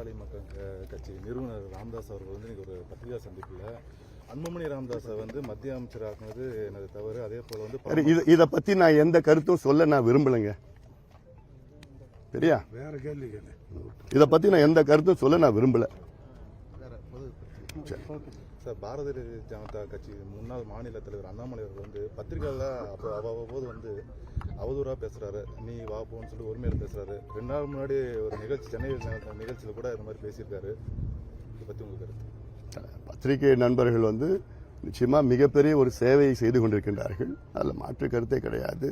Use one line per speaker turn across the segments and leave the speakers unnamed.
பாட்டாளி மக்கள் கட்சி நிறுவனர் ராமதாஸ் அவர்கள் வந்து இன்னைக்கு ஒரு பத்திரிகா சந்திப்பில் அன்புமணி ராமதாஸை வந்து மத்திய அமைச்சராக்குனது எனது தவறு. அதே போல வந்து
சரி, இத இத பத்தி நான் எந்த கருத்தும் சொல்ல நான் விரும்பலைங்க. சரியா?
வேற கேள்வி கேளு
இத பத்தி நான் எந்த கருத்தும் சொல்ல நான் விரும்பல.
சார். பாரதிய ஜனதா கட்சி முன்னாள் மாநில தலைவர் அண்ணாமலை அவர்கள் வந்து பத்திரிகையில் அப்போ அவ்வப்போது வந்து அவதூறாக பேசுகிறாரு நீ வா போன்னு சொல்லி உரிமையில் பேசுகிறாரு ரெண்டு நாள் முன்னாடி ஒரு நிகழ்ச்சி சென்னையில் நிகழ்ச்சியில் கூட இந்த மாதிரி பேசியிருக்காரு. இதை பற்றி உங்களுக்கு கருத்து?
பத்திரிகை நண்பர்கள் வந்து நிச்சயமாக மிகப்பெரிய ஒரு சேவையை செய்து கொண்டிருக்கின்றார்கள். அதில் மாற்று கருத்தே கிடையாது.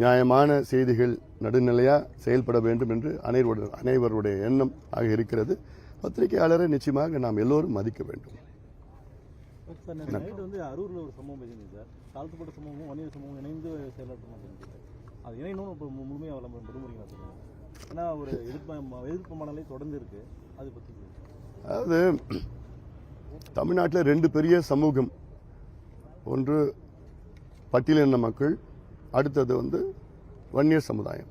நியாயமான செய்திகள் நடுநிலையாக செயல்பட வேண்டும் என்று அனைவருடைய அனைவருடைய எண்ணம் ஆக இருக்கிறது. பத்திரிகையாளரை நிச்சயமாக நாம் எல்லோரும் மதிக்க வேண்டும்.
சார் நேற்று நைட் வந்து அரூரில் ஒரு சம்பவம் பேசியிருந்தீங்க சார். தாழ்த்தப்பட்ட சமூகமும் வன்னியர் சமூகம் இணைந்து செயலாற்றணும் அது இணையணும் இப்போ முழுமையாக விளம்பரம் விடுமுறைங்களா சொல்லுங்கள் ஏன்னா ஒரு எதிர்ப்பு எதிர்ப்பு மனநிலை தொடர்ந்து இருக்கு அதை பற்றி
அதாவது தமிழ்நாட்டில் ரெண்டு பெரிய சமூகம். ஒன்று பட்டியலின மக்கள் அடுத்தது வந்து வன்னியர் சமுதாயம்.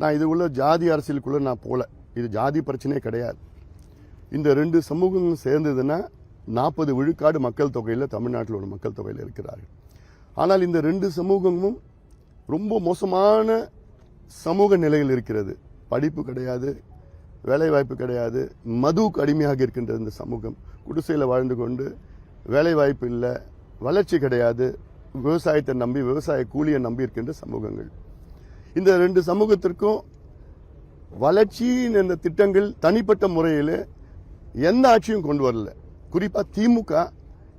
நான் இது உள்ள ஜாதி அரசியலுக்குள்ளே நான் போகல இது ஜாதி பிரச்சனையே கிடையாது. இந்த ரெண்டு சமூகங்களும் சேர்ந்ததுன்னா நாற்பது விழுக்காடு மக்கள் தொகையில் தமிழ்நாட்டில் உள்ள மக்கள் தொகையில் இருக்கிறார்கள். ஆனால் இந்த ரெண்டு சமூகமும் ரொம்ப மோசமான சமூக நிலையில் இருக்கிறது. படிப்பு கிடையாது வேலைவாய்ப்பு கிடையாது மதுவுக்கு அடிமையாக இருக்கின்ற இந்த சமூகம். குடிசையில் வாழ்ந்து கொண்டு வேலைவாய்ப்பு இல்லை வளர்ச்சி கிடையாது விவசாயத்தை நம்பி விவசாய கூலியை நம்பி இருக்கின்ற சமூகங்கள். இந்த ரெண்டு சமூகத்திற்கும் வளர்ச்சியின் இந்த திட்டங்கள் தனிப்பட்ட முறையில் எந்த ஆட்சியும் கொண்டு வரல. குறிப்பா திமுக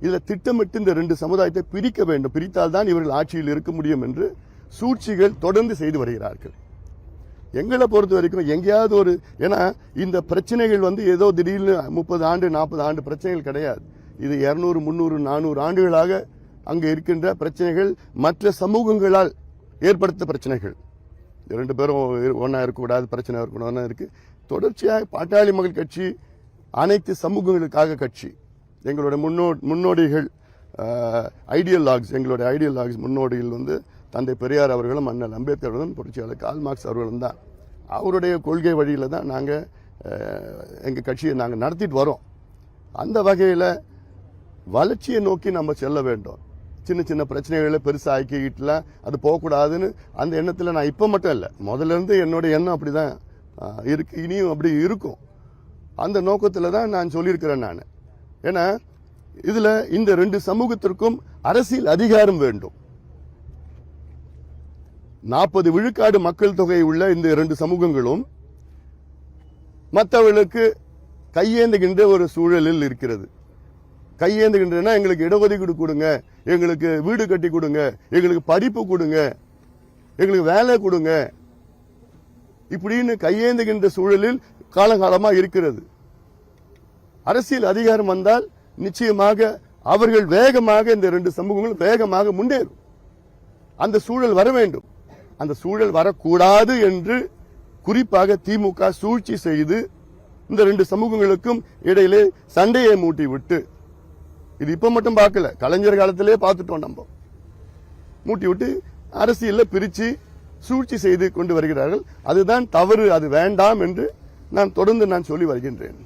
இதில் திட்டமிட்டு இந்த ரெண்டு சமுதாயத்தை பிரிக்க வேண்டும். பிரித்தால்தான் இவர்கள் ஆட்சியில் இருக்க முடியும் என்று சூழ்ச்சிகள் தொடர்ந்து செய்து வருகிறார்கள். எங்களை பொறுத்த வரைக்கும் எங்கேயாவது ஒரு ஏன்னா இந்த பிரச்சனைகள் வந்து ஏதோ திடீர்னு முப்பது ஆண்டு நாற்பது ஆண்டு பிரச்சனைகள் கிடையாது. இது இரநூறு முந்நூறு நானூறு ஆண்டுகளாக அங்கே இருக்கின்ற பிரச்சனைகள் மற்ற சமூகங்களால் ஏற்படுத்த பிரச்சனைகள். ரெண்டு பேரும் ஒன்றா இருக்கக்கூடாது பிரச்சனை இருக்கணும்னு இருக்குது தொடர்ச்சியாக பாட்டாளி மக்கள் கட்சி அனைத்து சமூகங்களுக்காக கட்சி. எங்களுடைய முன்னோ முன்னோடிகள் ஐடியல் லாக்ஸ் எங்களுடைய ஐடியல் லாக்ஸ் முன்னோடிகள் வந்து தந்தை பெரியார் அவர்களும் அண்ணல் அம்பேத்கர் அவர்களும் புரட்சியாளர் கால் மார்க்ஸ் அவர்களும் தான். அவருடைய கொள்கை வழியில் தான் நாங்கள் எங்கள் கட்சியை நாங்கள் நடத்திட்டு வரோம். அந்த வகையில் வளர்ச்சியை நோக்கி நம்ம செல்ல வேண்டும். சின்ன சின்ன பிரச்சனைகளை பெருசாக பெருசாக்கிக்கிட்டுலாம் அது போகக்கூடாதுன்னு அந்த எண்ணத்தில் நான் இப்போ மட்டும் இல்லை. முதல்ல இருந்து எண்ணம் அப்படிதான் தான் இருக்கு. இனியும் அப்படி இருக்கும். அந்த நோக்கத்தில் தான் நான் சொல்லியிருக்கிறேன் நான். ஏன்னா இதில் இந்த ரெண்டு சமூகத்திற்கும் அரசியல் அதிகாரம் வேண்டும். நாற்பது விழுக்காடு மக்கள் தொகை உள்ள இந்த இரண்டு சமூகங்களும் மற்றவர்களுக்கு கையேந்துகின்ற ஒரு சூழலில் இருக்கிறது. கையேந்துகின்றனா எங்களுக்கு இடஒதுக்கீடு கொடுங்க எங்களுக்கு வீடு கட்டி கொடுங்க எங்களுக்கு படிப்பு கொடுங்க எங்களுக்கு வேலை கொடுங்க. இப்படின்னு கையேந்துகின்ற சூழலில் காலகாலமா இருக்கிறது. அரசியல் அதிகாரம் வந்தால் நிச்சயமாக அவர்கள் வேகமாக இந்த ரெண்டு சமூகங்களும் வேகமாக முன்னேறும். அந்த சூழல் வர வேண்டும். அந்த சூழல் வரக்கூடாது என்று குறிப்பாக திமுக சூழ்ச்சி செய்து இந்த ரெண்டு சமூகங்களுக்கும் இடையிலே சண்டையை மூட்டி விட்டு இது இப்ப மட்டும் பார்க்கல கலைஞர் காலத்திலே பார்த்துட்டோம் நம்ம. மூட்டி விட்டு அரசியல பிரிச்சு சூழ்ச்சி செய்து கொண்டு வருகிறார்கள். அதுதான் தவறு அது வேண்டாம் என்று நான் தொடர்ந்து நான் சொல்லி வருகின்றேன்.